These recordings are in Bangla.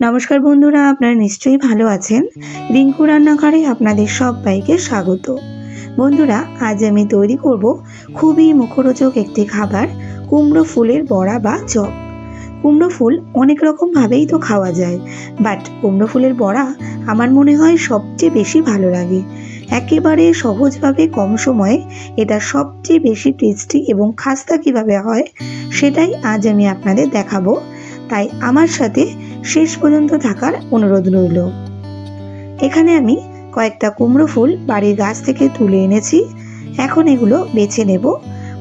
নমস্কার বন্ধুরা, আপনারা নিশ্চয়ই ভালো আছেন? রিঙ্কু রান্নাঘরে আপনাদের সবাইকে স্বাগত। বন্ধুরা, আজ আমি তৈরি করব খুবই মুখরোচক একটি খাবার, কুমড়ো ফুলের বড়া বা চপ। কুমড়ো ফুল অনেক রকমভাবেই তো খাওয়া যায় বাট কুমড়ো ফুলের বড়া আমার মনে হয় সবচেয়ে বেশি ভালো লাগে। একেবারে সহজভাবে কম সময়ে এটা সবচেয়ে বেশি টেস্টি এবং খাস্তা কীভাবে হয়, সেটাই আজ আমি আপনাদের দেখাবো। তাই আমার সাথে শেষ পর্যন্ত থাকার অনুরোধ রইল। এখানে আমি কয়েকটা কুমড়ো ফুল বাড়ির গাছ থেকে তুলে এনেছি। এখন এগুলো বেছে নেব।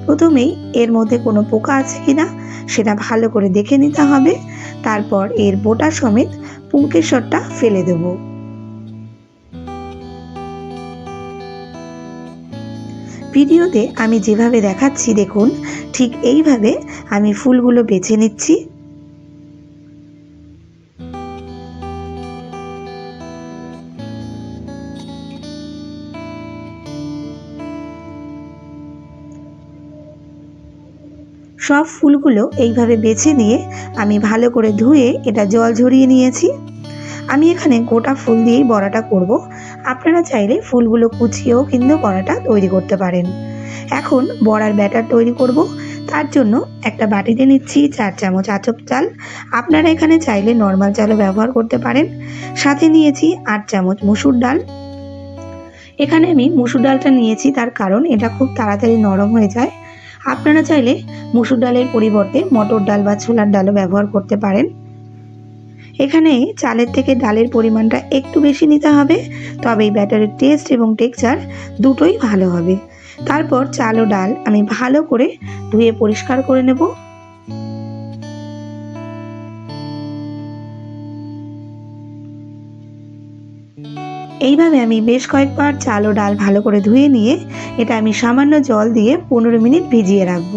প্রথমেই এর মধ্যে কোনো পোকা আছে কি না সেটা ভালো করে দেখে নিতে হবে। তারপর এর বোটা সমেত পুঙ্কেশ্বরটা ফেলে দেব। ভিডিওতে আমি যেভাবে দেখাচ্ছি, দেখুন, ঠিক এইভাবে আমি ফুলগুলো বেছে নিচ্ছি। সব ফুলগুলো এইভাবে বেছে নিয়ে আমি ভালো করে ধুয়ে এটা জল ঝরিয়ে নিয়েছি। আমি এখানে গোটা ফুল দিয়েই বড়াটা করব। আপনারা চাইলে ফুলগুলো কুচিয়েও কিন্তু বড়াটা তৈরি করতে পারেন। এখন বড়ার ব্যাটার তৈরি করব। তার জন্য একটা বাটিতে নিচ্ছি চার চামচ আচপ চাল। আপনারা এখানে চাইলে নর্মাল চালও ব্যবহার করতে পারেন। সাথে নিয়েছি আট চামচ মুসুর ডাল। এখানে আমি মুসুর ডালটা নিয়েছি তার কারণ এটা খুব তাড়াতাড়ি নরম হয়ে যায়। আপনারা চাইলে মুসুর ডালের পরিবর্তে মটর ডাল বা ছোলার ডালও ব্যবহার করতে পারেন। এখানে চালের থেকে ডালের পরিমাণটা একটু বেশি নিতে হবে, তবে এই ব্যাটারের টেস্ট এবং টেক্সচার দুটোই ভালো হবে। তারপর চাল ও ডাল আমি ভালো করে ধুয়ে পরিষ্কার করে নেব। এইভাবে আমি বেশ কয়েকবার চাল ও ডাল ভালো করে ধুয়ে নিয়ে এটা আমি সামান্য জল দিয়ে পনেরো মিনিট ভিজিয়ে রাখব।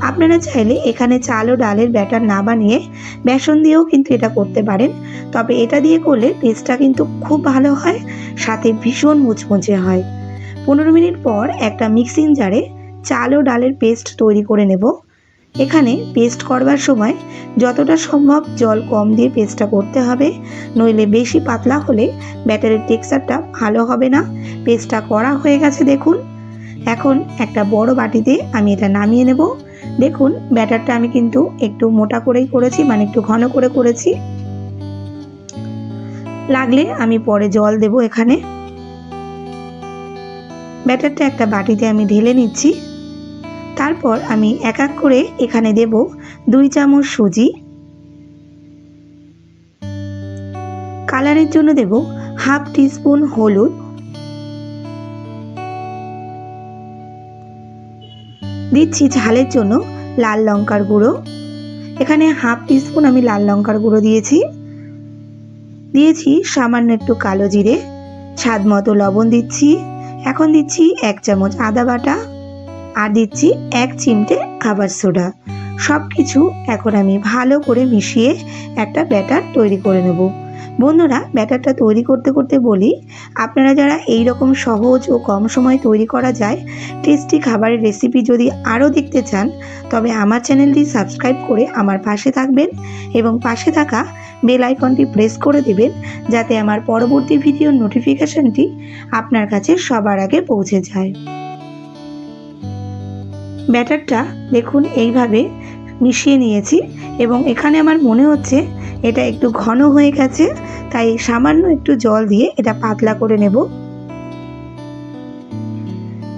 আপনারা চাইলে এখানে চাল ও ডালের ব্যাটার না বানিয়ে বেসন দিয়েও কিন্তু এটা করতে পারেন। তবে এটা দিয়ে করলে টেস্টটা কিন্তু খুব ভালো হয়, সাথে ভীষণ মুচমুচে হয়। পনেরো মিনিট পর একটা মিক্সিং জারে চাল ও ডালের পেস্ট তৈরি করে নেব। এখানে পেস্ট করবার সময় যতটা সম্ভব জল কম দিয়ে পেস্টটা করতে হবে, নইলে বেশি পাতলা হলে ব্যাটারের টেক্সচারটা ভালো হবে না। পেস্টটা করা হয়ে গেছে দেখুন। এখন একটা বড় বাটিতে আমি এটা নামিয়ে নেব। দেখুন ব্যাটারটা আমি কিন্তু একটু মোটা করেই করেছি মানে একটু ঘন করে করেছি। লাগলে আমি পরে জল দেব এখানে। ব্যাটারটা একটা বাটিতে আমি ঢেলে নিচ্ছি। তারপর আমি এক এক করে এখানে দেব দুই চামচ সুজি। কালারের জন্য দেব হাফ টিস্পুন হলুদ। দিচ্ছি ঝালের জন্য লাল লঙ্কার গুঁড়ো। এখানে হাফ টিস্পুন আমি লাল লঙ্কার গুঁড়ো দিয়েছি। দিয়েছি সামান্য একটু কালো জিরে। স্বাদ মতো লবণ দিচ্ছি। এখন দিচ্ছি এক চামচ আদা বাটা। আর দিচ্ছি এক চিমটে খাবার সোডা। সব কিছু এখন আমি ভালো করে মিশিয়ে একটা ব্যাটার তৈরি করে নেব। বন্ধুরা, ব্যাটারটা তৈরি করতে করতে বলি, আপনারা যারা এই রকম সহজ ও কম সময় তৈরি করা যায়, টেস্টি খাবারের রেসিপি যদি আরও দেখতে চান, তবে আমার চ্যানেলটি সাবস্ক্রাইব করে আমার পাশে থাকবেন এবং পাশে থাকা বেল আইকনটি প্রেস করে দেবেন, যাতে আমার পরবর্তী ভিডিওর নোটিফিকেশনটি আপনার কাছে সবার আগে পৌঁছে যায়। ব্যাটারটা দেখুন এইভাবে মিশিয়ে নিয়েছি এবং এখানে আমার মনে হচ্ছে এটা একটু ঘন হয়ে গেছে, তাই সামান্য একটু জল দিয়ে এটা পাতলা করে নেব।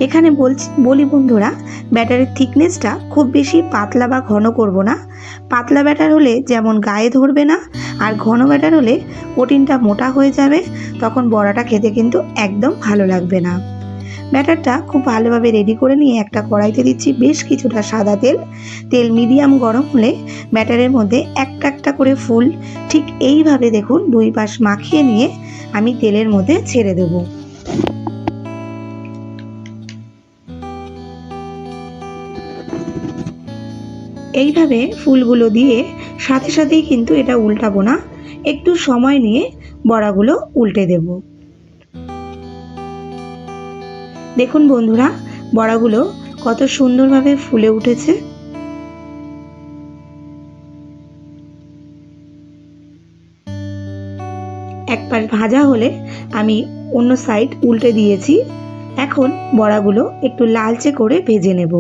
এখানে বলছি, বলি বন্ধুরা, ব্যাটারের থিকনেসটা খুব বেশি পাতলা বা ঘন করব না। পাতলা ব্যাটার হলে যেমন গায়ে ধরবে না, আর ঘন ব্যাটার হলে প্রোটিনটা মোটা হয়ে যাবে, তখন বড়াটা খেতে কিন্তু একদম ভালো লাগবে না। ব্যাটারটা খুব ভালোভাবে রেডি করে নিয়ে একটা কড়াইতে দিচ্ছি বেশ কিছুটা সাদা তেল। তেল মিডিয়াম গরম হলে ব্যাটারের মধ্যে একটা একটা করে ফুল ঠিক এইভাবে দেখুন দুই পাশ মাখিয়ে নিয়ে আমি তেলের মধ্যে ছেড়ে দেব। এইভাবে ফুলগুলো দিয়ে সাথে সাথেই কিন্তু এটা উল্টাবো না। একটু সময় নিয়ে বড়াগুলো উল্টে দেবো। দেখুন বন্ধুরা, বড়াগুলো কত সুন্দরভাবে ফুলে উঠেছে। একবার ভাজা হলে আমি অন্য সাইড উল্টে দিয়েছি। এখন বড়াগুলো একটু লালচে করে ভেজে নেব।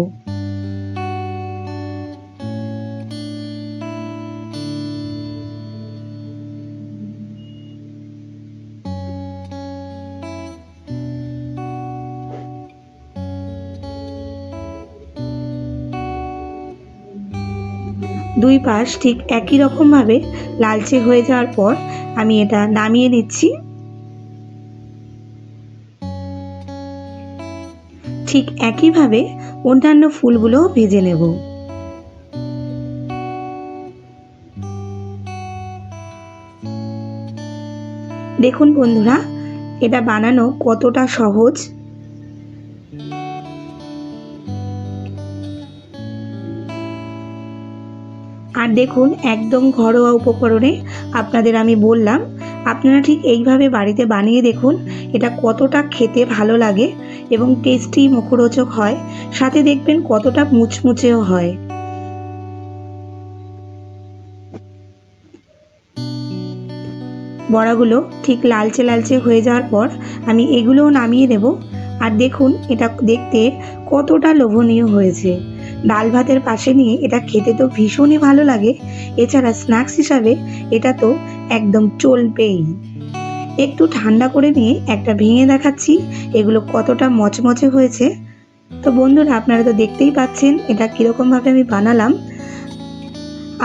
দুই পাশ ঠিক একই রকমভাবে লালচে হয়ে যাওয়ার পর আমি এটা নামিয়ে নিচ্ছি। ঠিক একইভাবে অন্যান্য ফুলগুলো ভেজে নেব। দেখুন বন্ধুরা, এটা বানানো কতটা সহজ। আর দেখুন, একদম ঘরোয়া উপকরণে আপনাদের আমি বললাম, আপনারা ঠিক এইভাবে বাড়িতে বানিয়ে দেখুন, এটা কতটা খেতে ভালো লাগে এবং টেস্টি মুখরোচক হয়। সাথে দেখবেন কতটা মুচমুচেও হয়। বড়াগুলো ঠিক লালচে লালচে হয়ে যাওয়ার পর আমি এগুলোও নামিয়ে নেব। আর দেখুন, এটা দেখতে কতটা লোভনীয় হয়েছে। ডাল ভাতের পাশে নিয়ে এটা খেতে তো ভীষণই ভালো লাগে। এছাড়া স্ন্যাক্স হিসাবে এটা তো একদম চলবেই। একটু ঠান্ডা করে নিয়ে একটা ভেঙে দেখাচ্ছি, এগুলো কতটা মচমচে হয়েছে। তো বন্ধুরা, আপনারা তো দেখতেই পাচ্ছেন এটা কীরকমভাবে আমি বানালাম।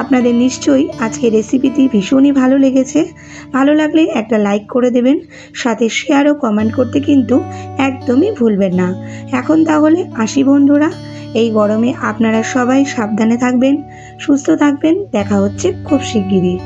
আপনাদের নিশ্চয়ই আজকে রেসিপিটি ভীষণই ভালো লেগেছে। ভালো লাগলে একটা লাইক করে দেবেন, সাথে শেয়ার ও কমেন্ট করতে কিন্তু একদমই ভুলবেন না। এখন তাহলে আসি বন্ধুরা, এই গরমে আপনারা সবাই সাবধানে থাকবেন, সুস্থ থাকবেন, দেখা হচ্ছে খুব শিগগিরই।